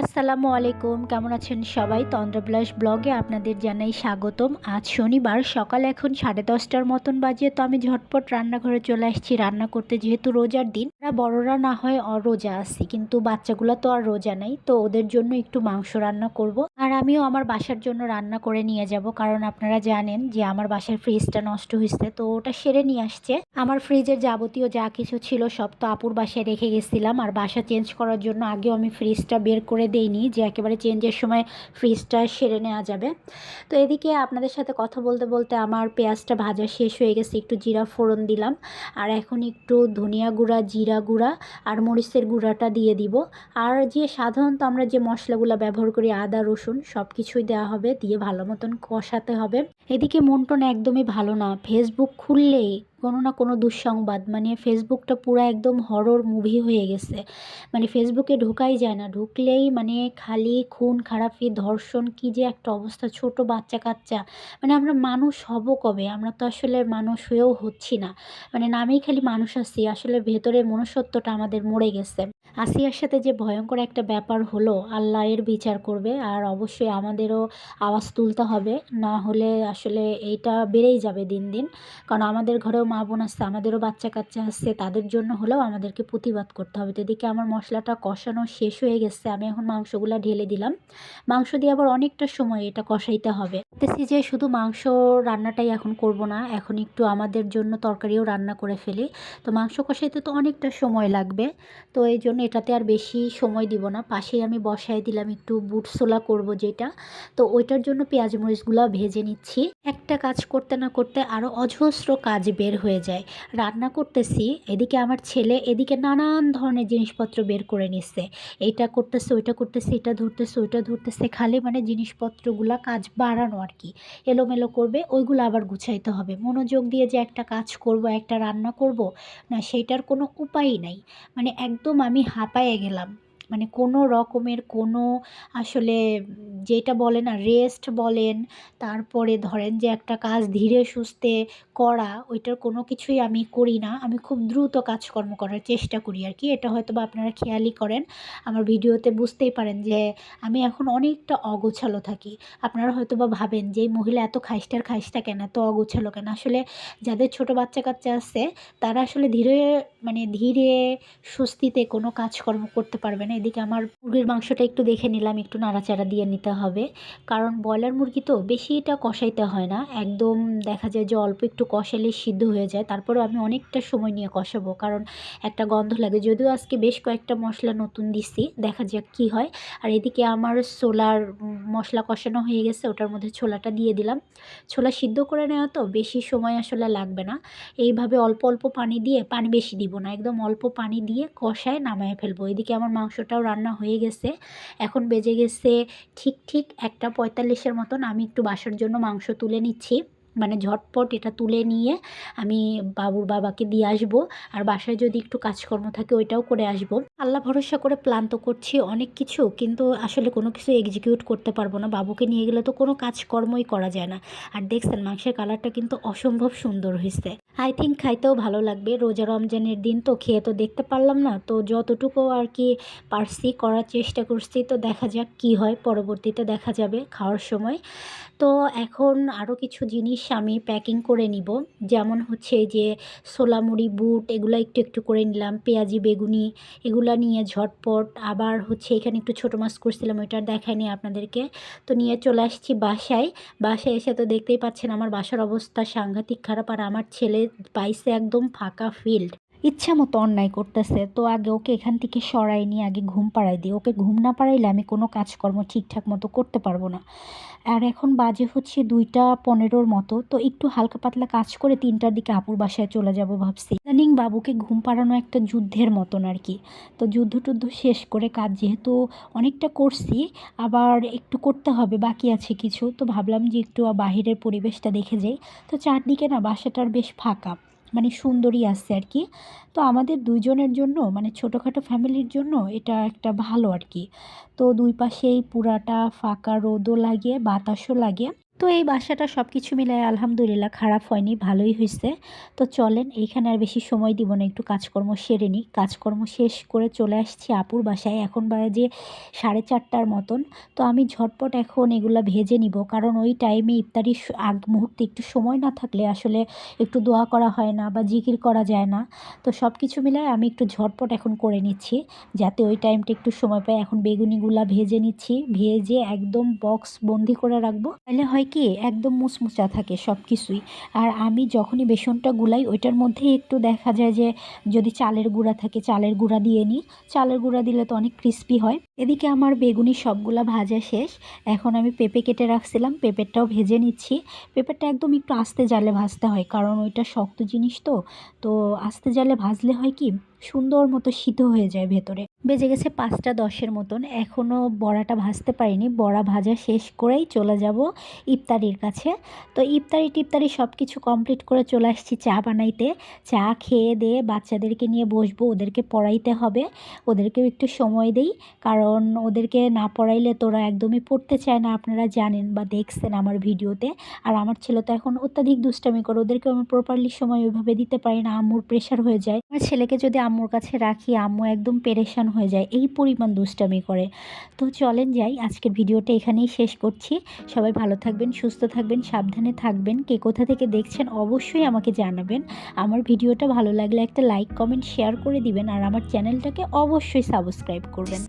আসসালামু আলাইকুম। কেমন আছেন সবাই? তন্দ্রবিলাস ব্লগে আপনাদের জানাই স্বাগতম। আজ শনিবার, সকাল এখন সাড়ে দশটার মতন বাজে, তো আমি ঝটপট রান্নাঘরে চলে আসছি। রান্না করতে যেহেতু রোজার দিন, আমরা বড়রা না হয় রোজা আসি কিন্তু বাচ্চাগুলো তো আর রোজা নাই, তো ওদের জন্য একটু মাংস রান্না করব। আর আমিও আমার বাসার জন্য রান্না করে নিয়ে যাব। কারণ আপনারা জানেন যে আমার বাসার ফ্রিজটা নষ্ট হয়েছে তো ওটা সেরে নিয়ে আসছে। আমার ফ্রিজের যাবতীয় যা কিছু ছিল সব তো আপুর বাসায় রেখে গেছিলাম। আর বাসা চেঞ্জ করার জন্য আগেও আমি ফ্রিজটা বের করে দেইনি যে একেবারে চেঞ্জের সময় ফ্রিজটা সেরে নেওয়া যাবে। তো এদিকে আপনাদের সাথে কথা বলতে বলতে আমার পেঁয়াজটা ভাজা শেষ হয়ে গেছে, একটু জিরা ফোড়ন দিলাম। আর এখন একটু ধনিয়া গুঁড়া, জিরা গুঁড়া আর মরিচের গুঁড়াটা দিয়ে দিব। আর যে সাধারণত আমরা যে মশলাগুলো ব্যবহার করি আদা, রসুন সব কিছুই দেওয়া হবে, দিয়ে ভালো মতন কষাতে হবে। এদিকে মন টন একদমই ভালো না। ফেসবুক খুললেই কোনো না কোনো দুঃসংবাদ মানে ফেসবুকটা পুরো একদম হরর মুভি হয়ে গেছে। মানে ফেসবুকে ঢোকাই যায় না। ঢুকলেই মানে খালি খুন, খারাপি, ধর্ষণ, কী যে একটা অবস্থা, ছোট বাচ্চা কাচ্চা। মানে আমরা মানুষ হব কবে? আমরা তো আসলে মানুষ হয়েও হচ্ছি না। মানে নামেই খালি মানুষ আছি। আসলে ভেতরে মনুষ্যত্বটা আমাদের মরে গেছে। আসিয়ার সাথে যে ভয়ঙ্কর একটা ব্যাপার হলো আল্লাহ এর বিচার করবে আর অবশ্যই আমাদেরও আওয়াজ তুলতে হবে। না হলে আসলে এইটা বেড়েই যাবে দিন দিন। কারণ আমাদের ঘরেও মা বোন আসছে, আমাদেরও বাচ্চা কাচ্চা আসছে, তাদের জন্য হলেও আমাদেরকে প্রতিবাদ করতে হবে। তো এদিকে আমার মশলাটা কষানো শেষ হয়ে গেছে, আমি এখন মাংসগুলো ঢেলে দিলাম। মাংস দিয়ে আবার অনেকটা সময় এটা কষাইতে হবে। দেখছি যে শুধু মাংস রান্নাটাই এখন করব না, এখন একটু আমাদের জন্য তরকারিও রান্না করে ফেলি। তো মাংস কষাইতে তো অনেকটা সময় লাগবে। তো এই জন্য এটাতে আর বেশি সময় দিব না। পাশেই আমি বসায় দিলাম একটু বুট ছোলা করব যেটা। তো ওইটার জন্য পেঁয়াজ মরিচগুলো ভেজে নিচ্ছি। একটা কাজ করতে না করতে আরও অজস্র কাজ বের হয়ে যায়। রান্না করতেছি, এদিকে আমার ছেলে এদিকে নানান ধরনের জিনিসপত্র বের করে নিচ্ছে। এইটা করতেছে, ওইটা করতেছে, এটা ধরতেছে, ওইটা ধরতেছে, খালি মানে জিনিসপত্রগুলা কাজ বাড়ানো আর কি। এলোমেলো করবে, ওইগুলো আবার গুছাইতে হবে। মনোযোগ দিয়ে যে একটা কাজ করব, একটা রান্না করব, না সেইটার কোনো উপায়ই নাই। মানে একদম আমি হাঁপায়ে গেলাম। মানে কোনো রকমের কোনো আসলে যেটা বলে না রেস্ট বলেন, তারপরে ধরেন যে একটা কাজ ধীরে সুস্থে করা, ওইটার কোনো কিছুই আমি করি না। আমি খুব দ্রুত কাজকর্ম করার চেষ্টা করি আর কি। এটা হয়তো বা আপনারা খেয়ালই করেন। আমার ভিডিওতে বুঝতেই পারেন যে আমি এখন অনেকটা অগোছালো থাকি। আপনারা হয়তো বা ভাবেন যে এই মহিলা এত খাইস্টার খাইস্টা কেন, এত অগোছালো কেন? আসলে যাদের ছোট বাচ্চা কাচ্চা আছে, তারা আসলে ধীরে মানে ধীরে স্বস্তিতে কোনো কাজকর্ম করতে পারবে না। এদিকে আমার মুরগির মাংসটা একটু দেখে নিলাম, একটু নাড়াচাড়া দিয়ে নিতে হবে। কারণ ব্রয়লার মুরগি তো বেশি এটা কষাইতে হয় না। একদম দেখা যায় যে অল্প একটু কষালে সিদ্ধ হয়ে যায়। তারপরেও আমি অনেকটা সময় নিয়ে কষাবো, কারণ একটা গন্ধ লাগে। যদিও আজকে বেশ কয়েকটা মশলা নতুন দিচ্ছি দেখা যাক কী হয়। আর এদিকে আমার ছোলার মশলা কষানো হয়ে গেছে, ওটার মধ্যে ছোলাটা দিয়ে দিলাম। ছোলা সিদ্ধ করে নেওয়া তো বেশি সময় আসলে লাগবে না। এইভাবে অল্প অল্প পানি দিয়ে, পানি বেশি দিব না। একদম অল্প পানি দিয়ে কষায় নামায় ফেলব। এদিকে আমার মাংসটাও রান্না হয়ে গেছে। এখন বেজে গেছে ঠিক ঠিক একটা পঁয়তাল্লিশের মতন। আমি একটু বাসার জন্য মাংস তুলে নিচ্ছি। মানে ঝটপট এটা তুলে নিয়ে আমি বাবুর বাবাকে দিয়ে আসব। আর বাসায় যদি একটু কাজকর্ম থাকে ওইটাও করে আসব। আল্লাহ ভরসা করে প্ল্যান তো করছি অনেক কিছু, কিন্তু আসলে কোনো কিছু এক্সিকিউট করতে পারব না। বাবুকে নিয়ে গেলে তো কোনো কাজকর্মই করা যায় না। আর দেখছেন মাংসের কালারটা কিন্তু অসম্ভব সুন্দর হয়েছে। আই থিঙ্ক খাইতেও ভালো লাগবে। রোজা রমজানের দিন তো খেয়ে তো দেখতে পারলাম না। তো যতটুকু আর কি পারছি করার চেষ্টা করছি, তো দেখা যাক কি হয়। পরবর্তীতে দেখা যাবে খাওয়ার সময়। তো এখন আরও কিছু জিনিস আমি প্যাকিং করে নিব। যেমন হচ্ছে যে সোলামুড়ি বুট এগুলো একটু একটু করে নিলাম, পেঁয়াজি, বেগুনি এগুলো নিয়ে ঝটপট। আবার হচ্ছে এখানে একটু ছোটো মাছ করছিলাম, ওইটা দেখায়নি আপনাদেরকে। তো নিয়ে চলে আসছি বাসায়। বাসায় এসে তো দেখতেই পাচ্ছেন আমার বাসার অবস্থা সাংঘাতিক খারাপ আর আমার ছেলে পাইছে একদম ফাঁকা ফিল্ড ইচ্ছা মতো অন্যায় করতেছে, তো আগে ওকে এখান থেকে সরাই নিয়ে আগে ঘুম পাড়াই দিই। ওকে ঘুম না পাড়াইলে আমি কোনো কাজকর্ম ঠিকঠাক মতো করতে পারব না। আর এখন বাজে হচ্ছে দুইটা পনেরোর মতো, তো একটু হালকা পাতলা কাজ করে তিনটার দিকে আপুর বাসায় চলে যাব ভাবছি। ইদানিং বাবুকে ঘুম পাড়ানো একটা যুদ্ধের মতন আর কি। তো যুদ্ধ টুদ্ধ শেষ করে কাজ যেহেতু অনেকটা করছি, আবার একটু করতে হবে, বাকি আছে কিছু। তো ভাবলাম যে একটু বাহিরের পরিবেশটা দেখে যাই। তো চারদিকে না বাসাটার বেশ ফাঁকা। মানে সুন্দরী আসছে আর কি। তো আমাদের দুইজনের জন্য মানে ছোটোখাটো ফ্যামিলির জন্য এটা একটা ভালো আর কি। তো দুই পাশেই পুরাটা ফাঁকা রোদও লাগে, বাতাসও লাগে। তো এই বাসাটা সব কিছু মিলায় আলহামদুলিল্লাহ খারাপ হয়নি, ভালোই হয়েছে তো চলেন, এইখানে আর বেশি সময় দিব না, একটু কাজকর্ম সেরে নিই। কাজকর্ম শেষ করে চলে আসছি আপুর বাসায়, এখন বাজে সাড়ে চারটার মতন। তো আমি ঝটপট এখন এগুলো ভেজে নিব, কারণ ওই টাইমে ইফতারির আগ মুহূর্তে একটু সময় না থাকলে আসলে একটু দোয়া করা হয় না বা জিকির করা যায় না। তো সব কিছু মিলায় আমি একটু ঝটপট এখন করে নিচ্ছি, যাতে ওই টাইমটা একটু সময় পাই। এখন বেগুনিগুলা ভেজে নিচ্ছি, ভেজে একদম বক্স বন্দি করে রাখব। তাহলে হয় কি একদম মুচমুচা থাকে সব কিছুই আর আমি যখনই বেসনটা গুলাই, ওইটার মধ্যে একটু দেখা যায় যে যদি চালের গুঁড়া থাকে, চালের গুঁড়া দিয়ে নিই। চালের গুঁড়া দিলে তো অনেক ক্রিস্পি হয়। এদিকে আমার বেগুনি সবগুলা ভাজা শেষ। এখন আমি পেঁপে কেটে রাখছিলাম পেঁপেটাও ভেজে নিচ্ছি। পেঁপেটা একদম একটু আস্তে জালে ভাজতে হয়, কারণ ওইটা শক্ত জিনিস তো। তো আস্তে জালে ভাজলে হয় কি সুন্দর মতো সিদ্ধ হয়ে যায় ভেতরে। বেজে গেছে পাঁচটা দশের মতন। এখনও বড়াটা ভাজতে পারিনি। বড়া ভাজা শেষ করেই চলে যাব ইফতারির কাছে। তো ইফতারি টিফতারি সব কিছু কমপ্লিট করে চলে আসছি চা বানাইতে। চা খেয়ে দিয়ে বাচ্চাদেরকে নিয়ে বসবো, ওদেরকে পড়াইতে হবে। ওদেরকেও একটু সময় দেই। কারণ ওদেরকে না পড়াইলে তোরা একদমই পড়তে চায় না। আপনারা জানেন বা দেখছেন আমার ভিডিওতে। আর আমার ছেলে তো এখন অত্যাধিক দুষ্টামি করে। ওদেরকে আমি প্রপারলি সময় ওইভাবে দিতে পারি না। আম্মুর প্রেশার হয়ে যায়। আমার ছেলেকে যদি আম্মুর কাছে রাখি, আম্মু একদম পেরেশান হয়ে যায়, এই পরিমাণ দুষ্টামি করে। তো চলেন যাই, আজকের ভিডিওটা এখানেই শেষ করছি। সবাই ভালো থাকবেন, সুস্থ থাকবেন, সাবধানে থাকবেন, কে কোথা থেকে দেখছেন অবশ্যই আমাকে জানাবেন। আমার ভিডিওটা ভালো লাগলে একটা লাইক কমেন্ট শেয়ার করে দিবেন আর আমার চ্যানেলটাকে অবশ্যই সাবস্ক্রাইব করবেন।